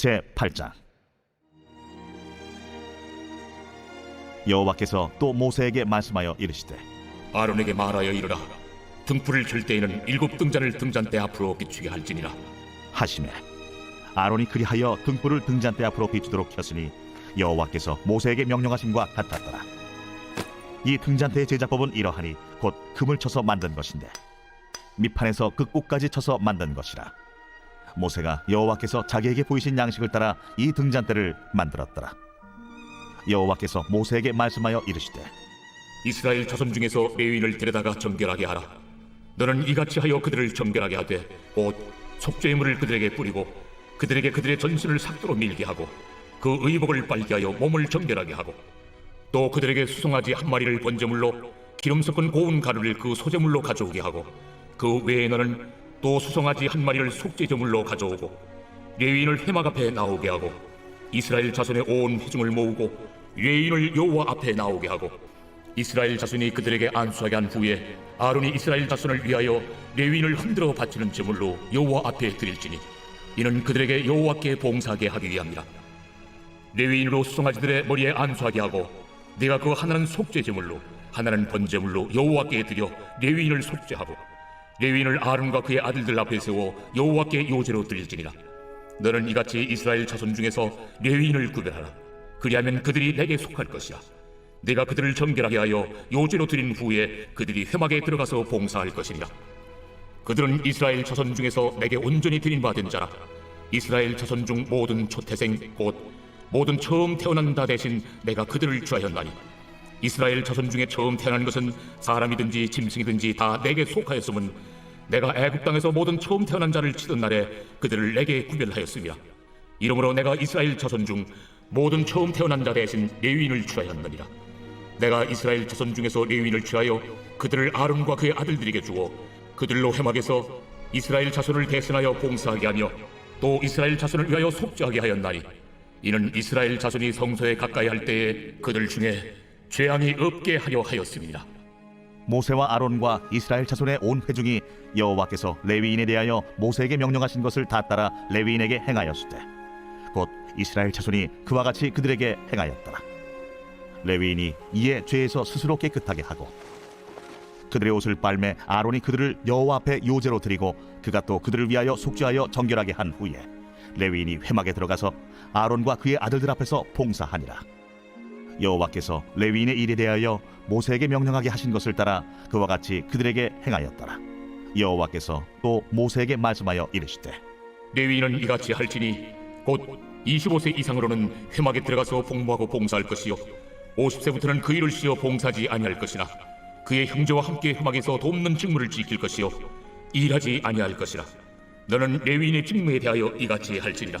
제 8장. 여호와께서 또 모세에게 말씀하여 이르시되 아론에게 말하여 이르라. 등불을 켤 때에는 일곱 등잔을 등잔대 앞으로 비추게 할지니라. 하시매 아론이 그리하여 등불을 등잔대 앞으로 비추도록 켰으니 여호와께서 모세에게 명령하심과 같았더라. 이 등잔대의 제작법은 이러하니 곧 금을 쳐서 만든 것인데 밑판에서 그 끝까지 쳐서 만든 것이라 모세가 여호와께서 자기에게 보이신 양식을 따라 이 등잔대를 만들었더라. 여호와께서 모세에게 말씀하여 이르시되 이스라엘 자손 중에서 레위인을 데려다가 정결하게 하라. 너는 이같이 하여 그들을 정결하게 하되 곧 속죄물을 그들에게 뿌리고 그들에게 그들의 전신을 삭도로 밀게 하고 그 의복을 빨게 하여 몸을 정결하게 하고 또 그들에게 수송아지 한 마리를 번제물로 기름 섞은 고운 가루를 그 소제물로 가져오게 하고 그 외에 너는 또 수송아지 한 마리를 속죄제물로 가져오고 레위인을 회막 앞에 나오게 하고 이스라엘 자손의 온 회중을 모으고 레위인을 여호와 앞에 나오게 하고 이스라엘 자손이 그들에게 안수하게 한 후에 아론이 이스라엘 자손을 위하여 레위인을 흔들어 바치는 제물로 여호와 앞에 드릴지니 이는 그들에게 여호와께 봉사하게 하기 위함이라. 레위인으로 수송아지들의 머리에 안수하게 하고 내가 그 하나는 속죄 제물로 하나는 번제물로 여호와께 드려 레위인을 속죄하고 레위인을 아론과 그의 아들들 앞에 세워 여호와께 요제로 드릴지니라. 너는 이같이 이스라엘 자손 중에서 레위인을 구별하라. 그리하면 그들이 내게 속할 것이야. 내가 그들을 정결하게 하여 요제로 드린 후에 그들이 회막에 들어가서 봉사할 것이니라. 그들은 이스라엘 자손 중에서 내게 온전히 드린 바된 자라. 이스라엘 자손 중 모든 초태생 곧 모든 처음 태어난 다 대신 내가 그들을 주하였나니 이스라엘 자손 중에 처음 태어난 것은 사람이든지 짐승이든지 다 내게 속하였음은 내가 애굽 땅에서 모든 처음 태어난 자를 치던 날에 그들을 내게 구별하였으며 이러므로 내가 이스라엘 자손 중 모든 처음 태어난 자 대신 레위인을 취하였느니라 내가 이스라엘 자손 중에서 레위인을 취하여 그들을 아론과 그의 아들들에게 주어 그들로 회막에서 이스라엘 자손을 대신하여 봉사하게 하며 또 이스라엘 자손을 위하여 속죄하게 하였나니 이는 이스라엘 자손이 성소에 가까이 할 때에 그들 중에 죄악이 없게 하려 하였습니다. 모세와 아론과 이스라엘 자손의 온 회중이 여호와께서 레위인에 대하여 모세에게 명령하신 것을 다 따라 레위인에게 행하였으되 곧 이스라엘 자손이 그와 같이 그들에게 행하였더라. 레위인이 이에 죄에서 스스로 깨끗하게 하고 그들의 옷을 빨매 아론이 그들을 여호와 앞에 요제로 드리고 그가 또 그들을 위하여 속죄하여 정결하게 한 후에 레위인이 회막에 들어가서 아론과 그의 아들들 앞에서 봉사하니라 여호와께서 레위인의 일에 대하여 모세에게 명령하게 하신 것을 따라 그와 같이 그들에게 행하였더라. 여호와께서 또 모세에게 말씀하여 이르시되 레위인은 이같이 할지니 곧 25세 이상으로는 회막에 들어가서 복무하고 봉사할 것이요 50세부터는 그 일을 쉬어 봉사하지 아니할 것이나 그의 형제와 함께 회막에서 돕는 직무를 지킬 것이요 일하지 아니할 것이라 너는 레위인의 직무에 대하여 이같이 할지니라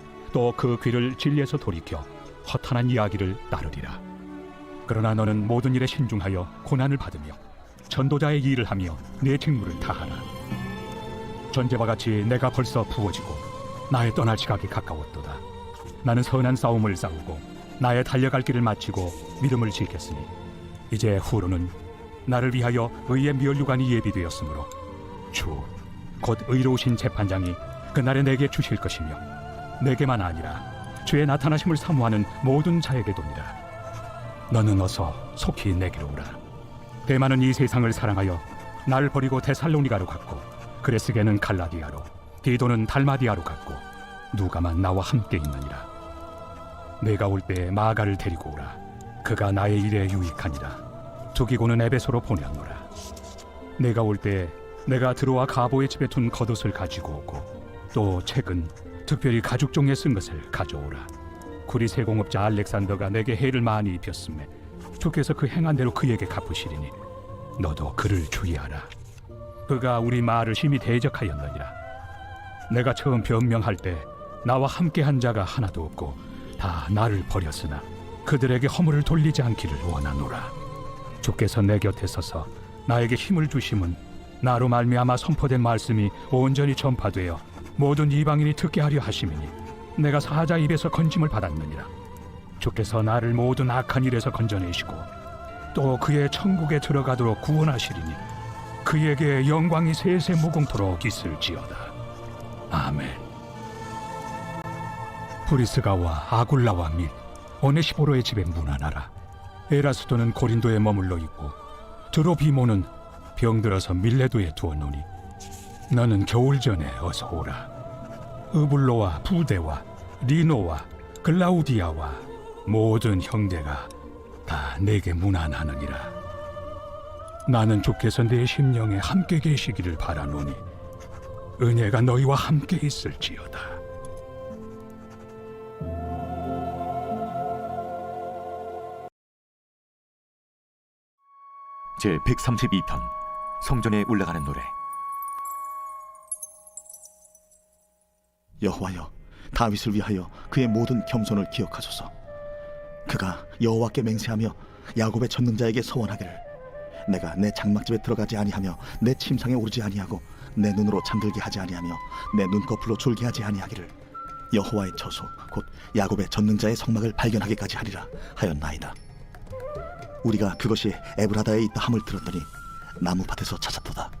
또 그 귀를 진리에서 돌이켜 허탄한 이야기를 따르리라. 그러나 너는 모든 일에 신중하여 고난을 받으며 전도자의 일을 하며 내 직무를 다하라. 전제와 같이 내가 벌써 부어지고 나의 떠날 시각이 가까웠도다. 나는 선한 싸움을 싸우고 나의 달려갈 길을 마치고 믿음을 지켰으니 이제 후로는 나를 위하여 의의 미혈류관이 예비되었으므로 주 곧 의로우신 재판장이 그날에 내게 주실 것이며 내게만 아니라 주의 나타나심을 사모하는 모든 자에게 돕니다. 너는 어서 속히 내게로 오라. 대만은 이 세상을 사랑하여 날 버리고 데살로니가로 갔고 그레스게는 갈라디아로 디도는 달마디아로 갔고 누가만 나와 함께 있느니라. 내가 올 때에 마가를 데리고 오라. 그가 나의 일에 유익하니라. 두기고는 에베소로 보내었노라. 내가 올 때에 내가 들어와 가보의 집에 둔 겉옷을 가지고 오고 또 책은 특별히 가죽 종에 쓴 것을 가져오라. 구리 세공업자 알렉산더가 내게 해를 많이 입혔음에 주께서 그 행한 대로 그에게 갚으시리니 너도 그를 주의하라. 그가 우리 말을 심히 대적하였느니라 내가 처음 변명할 때 나와 함께한 자가 하나도 없고 다 나를 버렸으나 그들에게 허물을 돌리지 않기를 원하노라 주께서 내 곁에 서서 나에게 힘을 주심은 나로 말미암아 선포된 말씀이 온전히 전파되어 모든 이방인이 듣게 하려 하심이니 내가 사자 입에서 건짐을 받았느니라. 주께서 나를 모든 악한 일에서 건져내시고 또 그의 천국에 들어가도록 구원하시리니 그에게 영광이 세세 무궁토록 있을지어다. 아멘. 브리스가와 아굴라와 및 오네시보로의 집에 문안하라. 에라스도는 고린도에 머물러 있고 드로비모는 병들어서 밀레도에 두었노니 너는 겨울 전에 어서 오라. 으블로와 부대와 리노와 글라우디아와 모든 형제가 다 내게 문안하느니라. 나는 주께서 내 심령에 함께 계시기를 바라노니 은혜가 너희와 함께 있을지어다. 제 132편 성전에 올라가는 노래 여호와여 다윗을 위하여 그의 모든 겸손을 기억하소서. 그가 여호와께 맹세하며 야곱의 전능자에게 서원하기를 내가 내 장막집에 들어가지 아니하며 내 침상에 오르지 아니하고 내 눈으로 잠들게 하지 아니하며 내 눈꺼풀로 졸게 하지 아니하기를 여호와의 처소 곧 야곱의 전능자의 성막을 발견하기까지 하리라 하였나이다. 우리가 그것이 에브라다에 있다 함을 들었더니 나무밭에서 찾았도다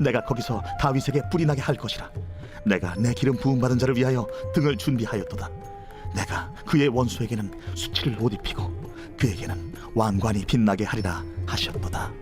내가 거기서 다윗에게 뿔이 나게 할 것이라. 내가 내 기름 부음 받은 자를 위하여 등을 준비하였도다. 내가 그의 원수에게는 수치를 옷 입히고 그에게는 왕관이 빛나게 하리라 하셨도다